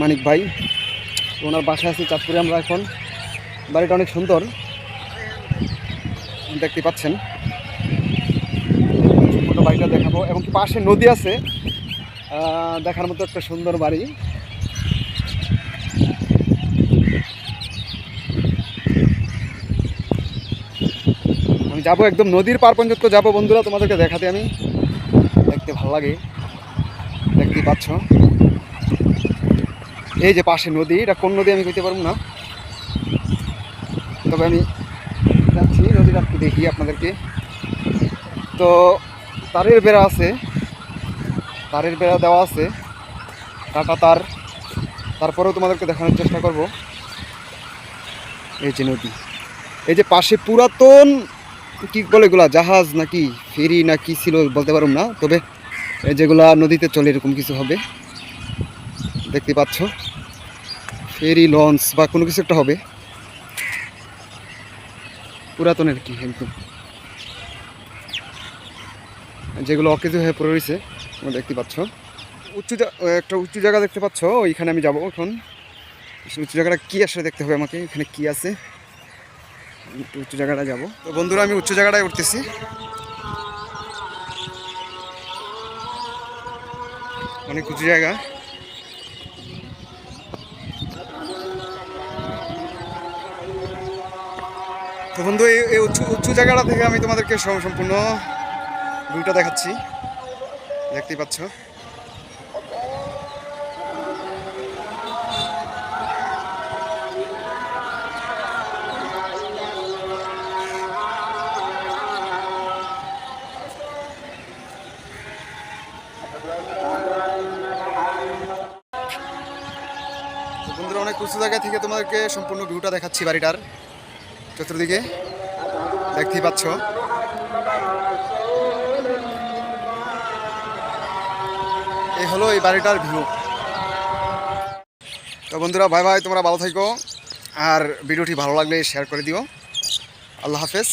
মানিক ভাই। ওনার বাসায় আছি চাঁদপুরে আমরা এখন। বাড়িটা অনেক সুন্দর। দেখতে পাচ্ছেন। ছোটো বাড়িটা দেখাবো। এবং পাশে নদী আছে। দেখার মতো একটা সুন্দর বাড়ি। আমি যাব একদম নদীর পার পর্যন্ত যাব বন্ধুরা, তোমাদেরকে দেখাতে আমি। দেখতে ভালো লাগে। দেখতেই পাচ্ছ। এই যে পাশে নদী, এটা কোন নদী আমি কইতে পারব না। তবে আমি যাচ্ছি, নদীটা একটু দেখি আপনাদেরকে। তো তারের বেড়া আছে, তারের বেড়া দেওয়া আছে কাটা তার। তারপরেও তোমাদেরকে দেখানোর চেষ্টা করব। এই যে নদী, এই যে পাশে পুরাতন কি বলে এগুলা, জাহাজ নাকি, ফেরি না কি ছিল বলতে পারুম না, তবে এই যেগুলা নদীতে চলে এরকম কিছু হবে, দেখতে পাচ্ছ। ফেরি, লঞ্চ বা কোনো কিছু একটা হবে। পুরাতনের কি, একদম। যেগুলো অকেজো হয়ে পড়ে রয়েছে, তোমরা দেখতে পাচ্ছ। উঁচু একটা উঁচু জায়গা দেখতে পাচ্ছ, ওইখানে আমি যাব এখন। উঁচু জায়গাটা কী আসলে দেখতে হবে আমাকে, এখানে কি আছে? একটু উঁচু জায়গাটা যাব। তো বন্ধুরা, আমি উঁচু জায়গাটায় উঠতেছি। অনেক উঁচু জায়গা। তো বন্ধু, এই উঁচু উঁচু জায়গাটা থেকে আমি তোমাদেরকে সম্পূর্ণ ভিউটা দেখাচ্ছি। দেখতেই পাচ্ছ। বন্ধুরা, অনেক উঁচু জায়গা থেকে তোমাদেরকে সম্পূর্ণ ভিউটা দেখাচ্ছি বাড়িটার। চতুর্দিকে দেখতেই পাচ্ছ। এই হলো এই বাড়িটার ভিউ তো বন্ধুরা, ভাই ভাই, তোমরা ভালো থাকো আর ভিডিওটি ভালো লাগলে শেয়ার করে দিও। আল্লাহ হাফেজ।